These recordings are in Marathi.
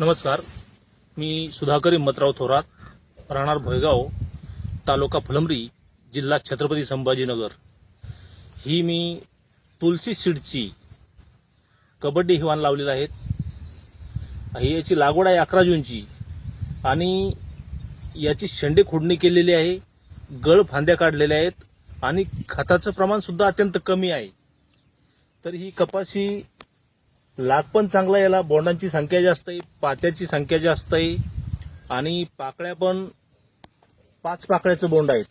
नमस्कार. मी सुधाकर हिंमतराव थोरात राहणार भोयगाव तालुका फुलंब्री जिल्हा छत्रपती संभाजीनगर. ही मी तुलसी सीडची कबड्डी हिवान लावलेलं आहेत. ही याची लागवड आहे अकरा जूनची. आणि याची शेंडे खोडणी केलेली आहे गळ फांद्या काढलेल्या आहेत आणि खताचं प्रमाणसुद्धा अत्यंत कमी आहे. तर ही कपाशी लाग पण चांगला आहे याला. बोंडांची संख्या जास्त आहे पात्याची संख्या जास्त आहे आणि पाकळ्या पण पाच पाकळ्याचं बोंड आहेत.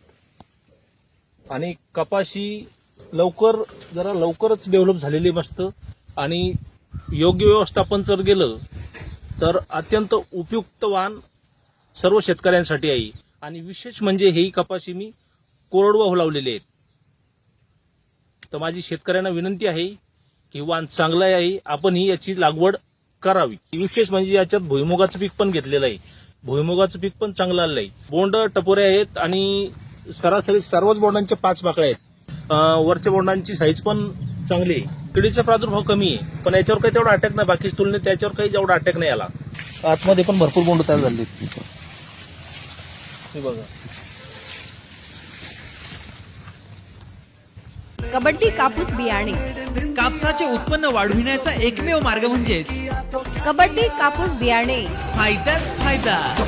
आणि कपाशी लवकर जरा लवकरच डेव्हलप झालेली मस्त आणि योग्य व्यवस्थापन जर गेलं तर अत्यंत उपयुक्तवान सर्व शेतकऱ्यांसाठी आहे. आणि विशेष म्हणजे ही कपाशी मी कोरडवाहू लावलेली आहेत. तर माझी शेतकऱ्यांना विनंती आहे की वाण चांगलं आहे आपण ही याची लागवड करावी. विशेष म्हणजे याच्यात भुईमुगाचं पीक पण घेतलेलं आहे. भुईमुगाचं पीक पण चांगलं आलं आहे. बोंड टपोरे आहेत आणि सरासरी सर्वच बोंडांच्या पाच पाकळ्या आहेत. वरच्या बोंडांची साईज पण चांगली आहे. किडीचा प्रादुर्भाव कमी आहे पण याच्यावर काही तेवढा अटॅक नाही. बाकी तुलनेत त्याच्यावर काही जेवढा अटॅक नाही आला. आतमध्ये पण भरपूर बोंड तयार झाले हे बघा. कबड्डी कापूस बियाणे. कापसाचे उत्पन्न वाढविण्याचा एकमेव मार्ग म्हणजेच कबड्डी कापूस बियाणे. फायदाच फायदा.